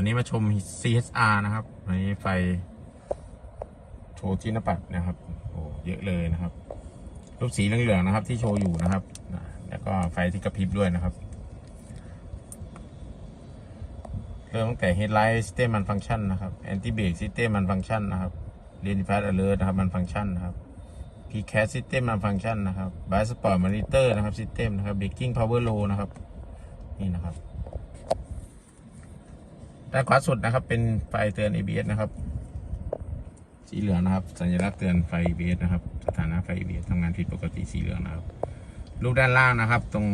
วันนี้มาชม CSR นะครับวันนี้ไฟโชว์จินปัดนะครับโอ้เยอะเลยนะครับ รูปสีเหลืองๆนะครับ ที่โชว์อยู่นะครับ แล้วก็ไฟที่กระพริบด้วยนะครับ เริ่มตั้งแต่ Headlight System Malfunction นะครับ Anti Brake System Malfunction นะครับ lane fast Alert นะครับ Malfunction นะครับ PCAS System Malfunction นะครับ Bias Sport Monitor นะครับ System นะครับ Braking Power Low นะครับ นี่นะครับ ด้านขวาสุดนะครับ เป็นไฟเตือน ABS นะครับ สีเหลืองนะครับ สัญลักษณ์เตือนไฟ ABS นะครับ สถานะไฟ ABS ทำงานผิดปกติสีเหลืองนะครับรูปด้านล่างนะครับ ตรง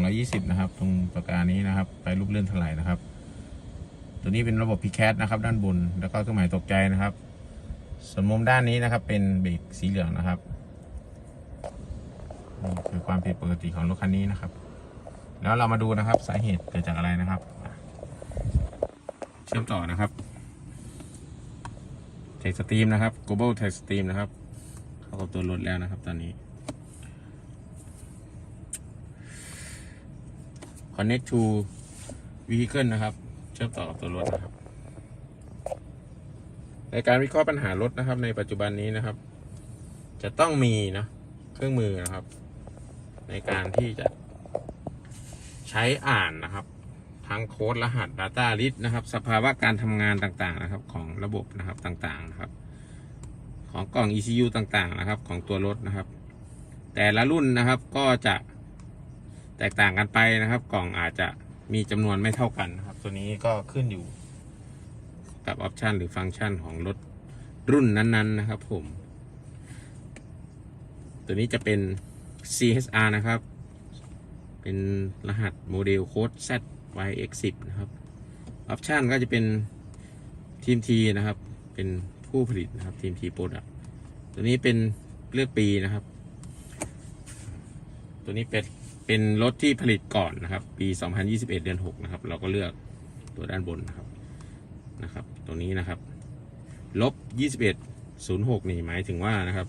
220 นะครับ ตรงปากกานี้นะครับ ไฟลูกเลื่อนถลายนะครับ ตัวนี้เป็นระบบ PCAT นะครับ ด้านบน แล้วก็เครื่องหมายตกใจนะครับ ส่วนมุมด้านนี้นะครับ เป็นเบรกสีเหลืองนะครับคือความผิดปกติของรถคันนี้นะครับ แล้วเรามาดูนะครับ สาเหตุเกิดจากอะไรนะครับ ชื่อมต่อนะครับ เทคสตรีมนะครับ global tech stream นะครับ เข้ากับตัวรถแล้วนะครับ ตอนนี้ connect to vehicle นะครับ เชื่อมต่อกับตัวรถนะครับ ในการวิเคราะห์ปัญหารถนะครับ ในปัจจุบันนี้นะครับ จะต้องมีนะเครื่องมือนะครับ ในการที่จะใช้อ่านนะครับ ทั้งโค้ดรหัส Data List นะครับ สภาวะการทำงานต่างๆนะครับของระบบนะครับต่างๆนะครับ ของกล่อง ECU ต่างๆนะครับ ของตัวรถนะครับ แต่ละรุ่นนะครับก็จะแตกต่างกันไปนะครับ กล่องอาจจะมีจำนวนไม่เท่ากันนะครับ ตัวนี้ก็ขึ้นอยู่กับออปชันหรือฟังก์ชันของรถรุ่นนั้นๆนะครับผม ตัวนี้จะเป็น CSR นะครับ เป็นรหัสโมเดลโค้ด YX10 นะครับออปชันก็จะเป็นทีม T นะครับ เป็นผู้ผลิตนะครับทีม T Product ตัวนี้เป็นเลือกปีนะครับ ตัวนี้เป็นเป็นรถที่ผลิตก่อนนะครับ ปี 2021 เดือน 6 นะครับ เราก็เลือกตัวด้านบนนะครับนะครับตรงนี้นะครับลบ 21 06 นี่หมายถึงว่านะครับ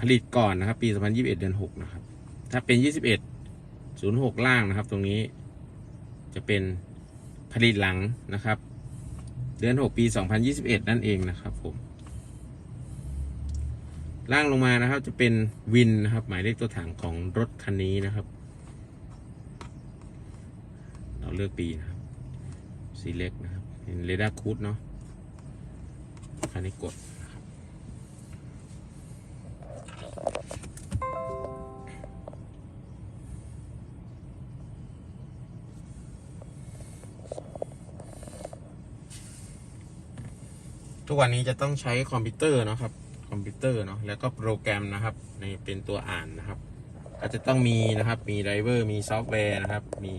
ผลิตก่อนนะครับ ปี 2021 เดือน 6 นะครับ ถ้าเป็น 21 06ล่างนะครับ ตรงนี้จะเป็นผลิตหลังนะครับ เดือน6ปี2021นั่นเองนะครับผมล่างลงมานะครับจะเป็นวินนะครับ หมายเลขตัวถังของรถคันนี้นะครับ เราเลือกปีนะครับสีเล็กนะครับเป็นเรดาร์คูดเนาะคันนี้กด ทุกวันนี้จะต้องใช้คอมพิวเตอร์นะครับ คอมพิวเตอร์เนาะแล้วก็โปรแกรมนะครับในเป็นตัวอ่านนะครับก็จะต้องมีนะครับมีไดรเวอร์มีซอฟต์แวร์นะครับมี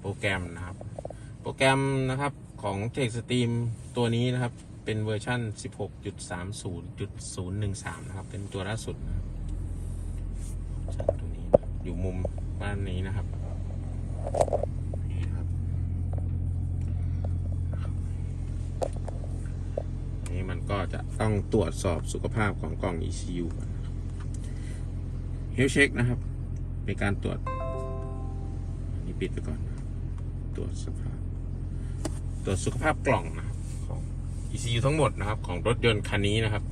โปรแกรมนะครับ โปรแกรมนะครับของ TextStream ตัวนี้นะครับเป็นเวอร์ชัน16.30.013 นะครับ เป็นตัวล่าสุดนะครับเวอร์ชันตัวนี้อยู่มุมด้านนี้นะครับนี่นะครับ นี่มันก็จะต้องตรวจสอบสุขภาพของกล่อง ECU ก่อนนะครับ Health Check นะครับ เป็นการตรวจนนี้ปิดไปก่อนนตรวจสภาพ ตรวจสุขภาพกล่องนะครับของ ECU ทั้งหมดนะครับ ของรถยนต์คันนี้นะครับ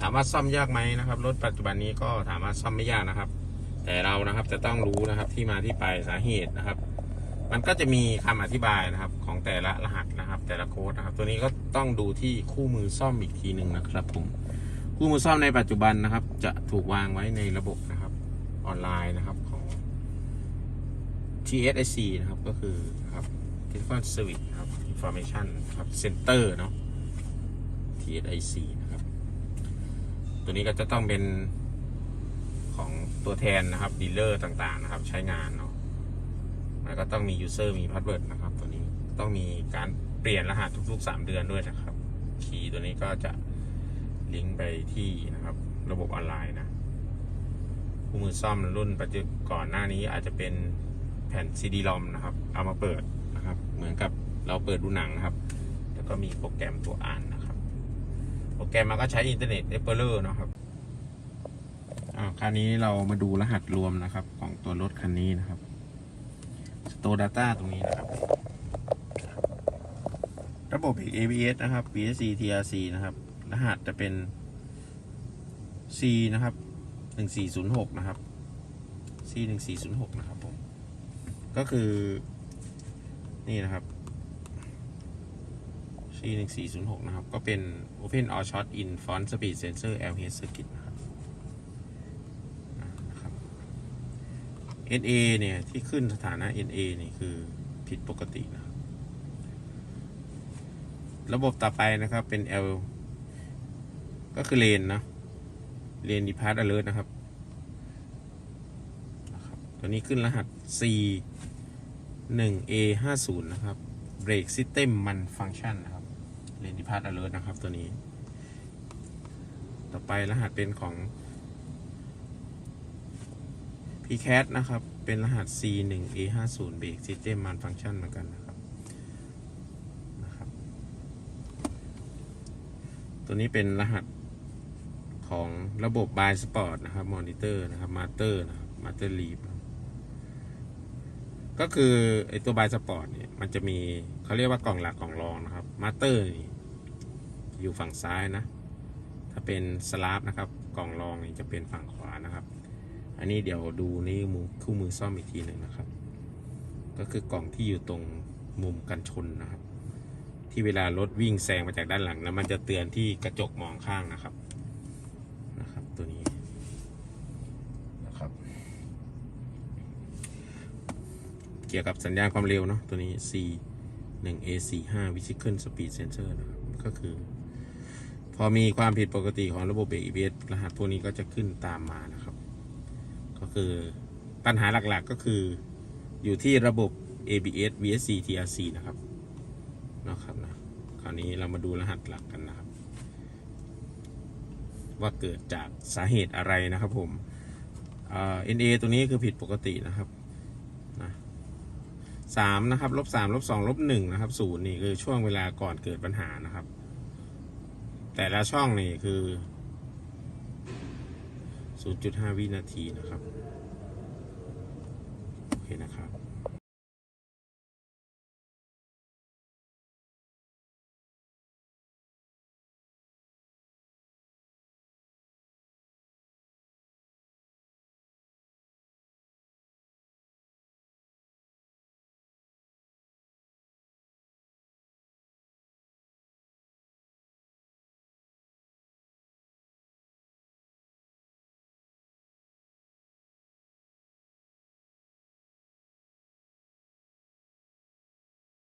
ถามว่าซ่อมยากไหมนะครับ รถปัจจุบันนี้ก็ถามว่าซ่อมไม่ยากนะครับ แต่เรานะครับจะต้องรู้นะครับที่มาที่ไปสาเหตุนะครับ มันก็จะมีคำอธิบายนะครับของแต่ละรหัสนะครับ แต่ละโค้ดนะครับ ตัวนี้ก็ต้องดูที่คู่มือซ่อมอีกทีหนึ่งนะครับผมคู่มือซ่อมในปัจจุบันนะครับ จะถูกวางไว้ในระบบนะครับออนไลน์นะครับของ TSIC นะครับก็คือนะครับ Technical Service นะครับ Information ครับ Center เนาะ TSIC นะครับ ตัวนี้ก็จะต้องเป็น ของตัวแทนนะครับดีลเลอร์ต่างๆนะครับ ใช้งานเนาะแล้วก็ต้องมี user มี password นะครับ ตัวนี้ต้องมีการเปลี่ยนรหัสทุกๆ 3 เดือนด้วยนะครับ คีย์ตัวนี้ก็จะลิงก์ไปที่นะครับ ระบบออนไลน์นะคู่มือซ่อมรุ่นปัจจุบันก่อนหน้านี้อาจจะเป็นแผ่น CD ROM นะครับ เอามาเปิดนะครับ เหมือนกับเราเปิดดูหนังนะครับ แล้วก็มีโปรแกรมตัวอ่านนะครับ โปรแกรมมันก็ใช้อินเทอร์เน็ต Explorer เนาะครับ อ่าคราวนี้เรามาดูรหัสรวมนะครับ ของตัวรถคันนี้นะครับ Store Data ตรงนี้นะครับ ระบบเบรก ABS นะครับ BSC TRC นะครับ รหัสจะเป็น C นะครับ1406นะครับ C 1406นะครับผม ก็คือนี่นะครับ C 1406นะครับ ก็เป็น Open All Shot in Front Speed Sensor LH Circuit นะครับอ่านะครับ NA เนี่ยที่ขึ้นสถานะ NA นี่คือผิดปกตินะระบบต่อไปนะครับเป็น L ก็คือเลนนะเลนดีพาร์ต alert นะครับนะครับ ตัวนี้ขึ้นรหัส C 1 A 5 0นะครับ Brake System Man Function นะครับเลนดีพาร์ต alert นะครับตัวนี้ ต่อไปรหัสเป็นของ PCAT นะครับ เป็นรหัส C 1 A 5 0 Brake System Man Function เหมือนกันนะครับนะครับ ตัวนี้เป็นรหัสของระบบ by sport นะครับ monitor นะครับ master นะครับ master leaf นะครับก็คือไอตัว by sport เนี่ยมันจะมีเขาเรียกว่ากล่องหลักกล่องรองนะครับ master นี่อยู่ฝั่งซ้ายนะ ถ้าเป็น slab นะครับกล่องรองนี่จะเป็นฝั่งขวานะครับ อันนี้เดี๋ยวดูนี่มือคู่มือซ่อมอีกทีหนึ่งนะครับ ก็คือกล่องที่อยู่ตรงมุมกันชนนะครับ ที่เวลารถวิ่งแซงมาจากด้านหลังนะมันจะเตือนที่กระจกมองข้างนะครับนะครับ ตัวนี้นะครับ เกี่ยวกับสัญญาณความเร็วเนาะตัวนี้ C 1 A 4 5 Vehicle Speed Sensor นะครับก็คือพอมีความผิดปกติของระบบเบรก ABS รหัสพวกนี้ก็จะขึ้นตามมานะครับ ก็คือปัญหาหลักๆก็คืออยู่ที่ระบบ ABS VSC TRC นะครับนะครับนะคราวนี้เรามาดูรหัสหลักกันนะครับ ว่าเกิดจากสาเหตุอะไรนะครับผมเอ่อ NA ตัวนี้คือผิดปกตินะครับนะสามนะครับลบสามลบสองลบหนึ่งนะครับศูนย์นี่คือช่วงเวลาก่อนเกิดปัญหานะครับ แต่ละช่องนี่คือ 0.5 วินาทีนะครับ โอเคนะครับ